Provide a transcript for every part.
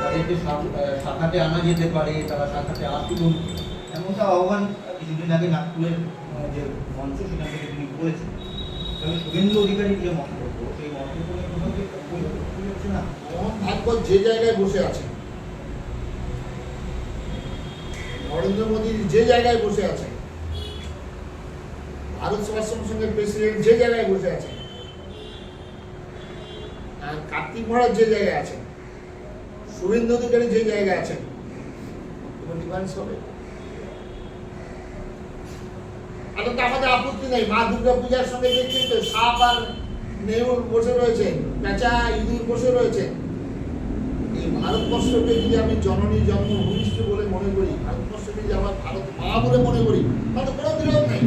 তাদেরকে শাখাতে আনা যেতে পারে, তারা শাখাতে আসুন। এমনটা আহ্বান কিছুদিন আগে নাগপুরের যে মঞ্চ, সেখান থেকে তিনি বলেছেন। তাহলে শুভেন্দু অধিকারীর যে মন্তব্য? সেই মন্তব্য না? মোহন ভাগবত যে জায়গায় বসে আছেন নরেন্দ্র মোদী যে জায়গায় বসে আছেন ভারত সঙ্গে প্রেসিডেন্ট যে জায়গায় বসে আছেন আর কার্তিক মহারাজ যে জায়গায় আছেন শুভেন্দু অধিকারী যে জায়গায় আছেন কোনো ডিফারেন্স হবে? আরে তো আমাদের আপত্তি নেই। মা দুর্গা পূজার সঙ্গে দেখছেন তো সাপ আর নেউল বসে রয়েছেন পেঁচা ইঁদুর বসে রয়েছেন। এই ভারতবর্ষকে যদি আমি জননী জন্মভূমিষ্ঠ বলে মনে করি ভারতবর্ষকে যদি আমার ভারত মা বলে মনে করি তাহলে কোনো বিরোধ নেই।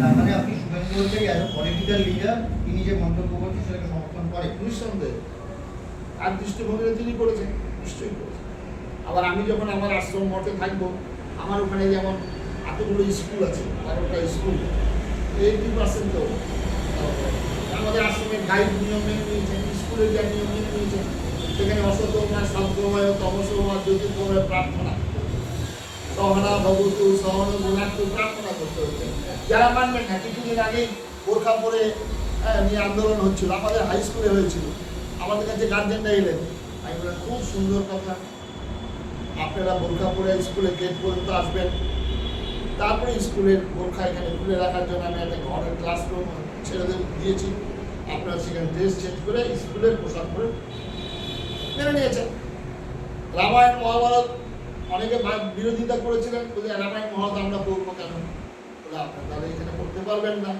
তার মানে আপনি Suvendu Adhikari as political leader তিনি যে মন্তব্য করছেন সেটাকে সমর্থন করে নিঃসন্দেহে। আর দৃষ্টিভঙ্গিতে তিনি করেছেন। নিশ্চয়ই করেছেন আবার আমি যখন আমার আশ্রম মঠে থাকব, আমার ওখানে যেমন এতগুলো স্কুল আছে, বারোটা স্কুল এইটি পার্সেন্ট তো আমাদের আশ্রমে গাইড নিয়ম মেনে নিয়েছেন স্কুলের যা নিয়ম মেনে নিয়েছেন সেখানে অসতময় সদ্গময় তমসময় জ্যোতির্গময় প্রার্থনা, সহনা ভগবতু, সহন গুণার্থ প্রার্থনা করতে হচ্ছে। যারা মানবেন না, কিছুদিন আগেই বোরখা পরে নিয়ে আন্দোলন হচ্ছিল, আমাদের হাই স্কুলে হয়েছিল। আমাদের কাছে গার্জেনরা এলেন। আমি বললাম খুব সুন্দর কথা। আপনারা বোরখা পরে স্কুলে গেট পর্যন্ত আসবেন। তারপরে স্কুলের বোরখা এখানে খুলে রাখার জন্য আমি একটা ঘরের ক্লাসরুম ছেলেদের দিয়েছি। আপনারা সেখানে ড্রেস চেঞ্জ করে স্কুলের পোশাক পরে মেনে নিয়েছেন। রামায়ণ মহাভারত, অনেকে বিরোধিতা করেছিলেন, বলে রামায়ণ মহাভারত আমরা পড়ব কেন? বলে, আপনারা তাহলে এখানে পড়তে পারবেন না।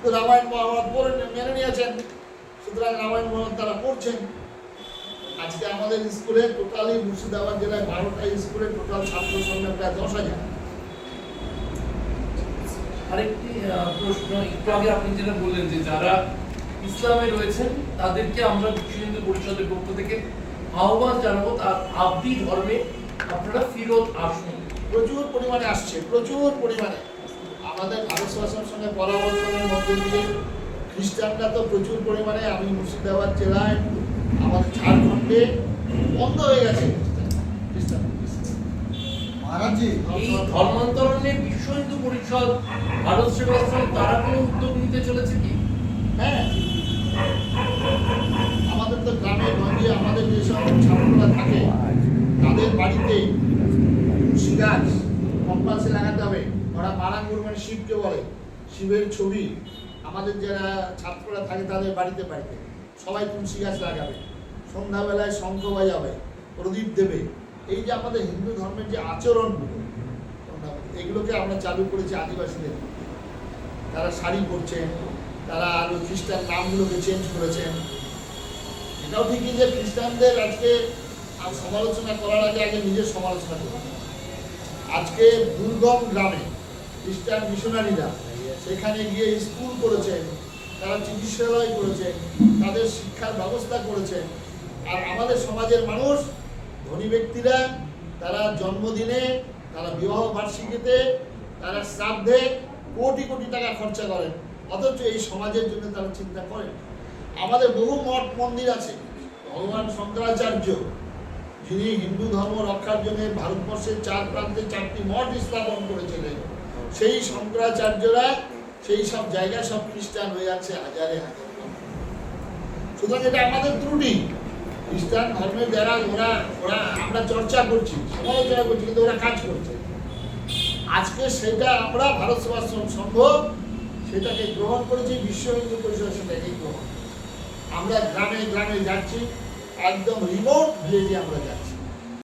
তো রামায়ণ মহাভারত পড়ে মেনে নিয়েছেন। সুতরাং রামায়ণ মহাভারত তারা পড়ছেন। আজকে আমাদের স্কুলে টোটালি মুর্শিদাবাদ জেলায় বারোটা স্কুলে টোটাল ছাত্র সংখ্যা প্রায় দশ হাজার। আরেকটি প্রশ্ন একটু আগে আপনি যেটা বললেন যে যারা ইসলামে রয়েছেন তাদেরকে আমরা বিশ্ব হিন্দু পরিষদের পক্ষ থেকে আহ্বান জানাব তার আব্দি ধর্মে আপনারা ফিরত আসুন। প্রচুর পরিমাণে আসছে প্রচুর পরিমাণে। আমাদের সঙ্গে পরাবর্তনের মধ্যে দিয়ে খ্রিস্টানরা তো প্রচুর পরিমাণে আমি মুর্শিদাবাদ জেলায় আমাদের ঝাড়খণ্ডে বন্ধ হয়ে গেছে। মহারাজজি এই ধর্মান্তরণে বিশ্ব হিন্দু পরিষদ ভারত সেবাশ্রম তারা কোনো উদ্যোগ নিতে চলেছে কি? হ্যাঁ। আমাদের তো গ্রামে গঞ্জে আমাদের যেসব ছাত্ররা থাকে তাদের বাড়িতে তুলসী গাছ কম্পালসে লাগাতে হবে। ওরা মারাঙ্গুর মানে শিবকে বলে শিবের ছবি। আমাদের যারা ছাত্ররা থাকে তাদের বাড়িতে বাড়িতে। সবাই তুলসী গাছ লাগাবে। সন্ধ্যাবেলায় শঙ্খ বাজাবে, প্রদীপ দেবে। এই যে আমাদের হিন্দু ধর্মের যে আচরণগুলো, এগুলোকে আমরা চালু করেছি আদিবাসীদের তারা শাড়ি পরছেন, তারা আরও খ্রিস্টান নামগুলোকে চেঞ্জ করেছেন। এটাও ঠিকই যে খ্রিস্টানদের আজকে সমালোচনা করার আগে আগে নিজের সমালোচনা করুন। আজকে দুর্গম গ্রামে খ্রিস্টান মিশনারিরা সেখানে গিয়ে স্কুল করেছেন, তারা চিকিৎসালয় করেছেন, তাদের শিক্ষার ব্যবস্থা করেছেন। আর আমাদের সমাজের মানুষ, ধনী ব্যক্তিরা, তারা জন্মদিনে, তারা বিবাহ বার্ষিকীতে, তারা শ্রাদ্ধে কোটি কোটি টাকা খরচা করেন। অথচ এই সমাজের জন্য তারা চিন্তা করেন। আমাদের বহু মঠ মন্দির আছে। ভগবান শঙ্করাচার্য, যিনি হিন্দু ধর্ম রক্ষার জন্য ভারতবর্ষের চার প্রান্তে চারটি মঠ স্থাপন করেছিলেন, সেই শঙ্করাচার্যরা সেই সব জায়গায় সব খ্রিস্টান হয়ে আছে হাজারে হাজার সুতরাং এটা আমাদের ত্রুটি। খ্রিস্টান ধর্মের যারা, ওরা ওরা, আমরা চর্চা করছি, সমালোচনা করছি, কিন্তু ওরা কাজ করছে। আজকে সেটা আমরা ভারত সেবাশ্রম সংঘ সেটাকে গ্রহণ করেছি, বিশ্ব হিন্দু পরিষদ সেটাকে গ্রহণ আমরা গ্রামে গ্রামে যাচ্ছি, একদম রিমোট ভিলেজে আমরা যাচ্ছি।